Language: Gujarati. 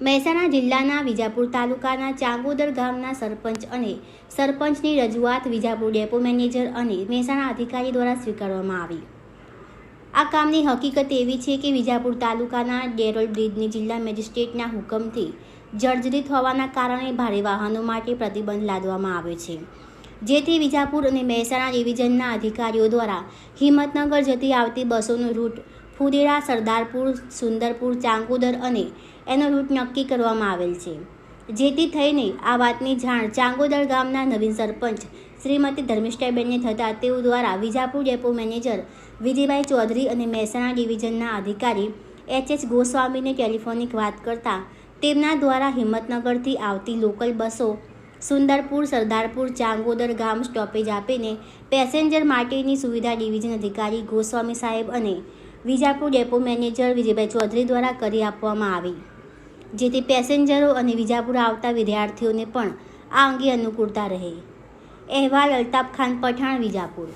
મહેસાણા જિલ્લાના વિજાપુર તાલુકાના ચાંગોદર ગામના સરપંચ અને સરપંચની રજૂઆત વિજાપુર ડેપો મેનેજર અને મહેસાણા અધિકારી દ્વારા સ્વીકારવામાં આવી. આ કામની હકીકત એવી છે કે વિજાપુર તાલુકાના ડેરોલ બ્રિજની જિલ્લા મેજિસ્ટ્રેટના હુકમથી જર્જરિત હોવાના કારણે ભારે વાહનો માટે પ્રતિબંધ લાદવામાં આવ્યો છે. જેથી વિજાપુર અને મહેસાણા ડિવિઝનના અધિકારીઓ દ્વારા હિંમતનગર જતી આવતી બસોનો રૂટ ફુદેરા સરદારપુર, સુંદરપુર ચાંગોદર અને એનો રૂટ નક્કી કરવામાં આવેલ છે. જેથી થઈને આ વાતની જાણ ચાંગોદર ગામના નવીન સરપંચ શ્રીમતી ધર્મિષ્ઠાબેનને થતાં તેઓ દ્વારા વિજાપુર ડેપો મેનેજર વિજયભાઈ ચૌધરી અને મહેસાણા ડિવિઝનના અધિકારી એચ એચ ગોસ્વામીને ટેલિફોનિક વાત કરતા તેમના દ્વારા હિંમતનગરથી આવતી લોકલ બસો સુંદરપુર, સરદારપુર ચાંગોદર ગામ સ્ટોપેજ આપીને પેસેન્જર માટેની સુવિધા ડિવિઝન અધિકારી ગોસ્વામી સાહેબ અને વિજાપુર ડેપો મેનેજર વિજયભાઈ ચૌધરી દ્વારા કરી આપવામાં આવી. જેથી પેસેન્જરો અને વિજાપુર આવતા વિદ્યાર્થીઓને પણ આ અંગે અનુકૂળતા રહે. અહેવાલ અલ્તાફ ખાન પઠાણ, વિજાપુર.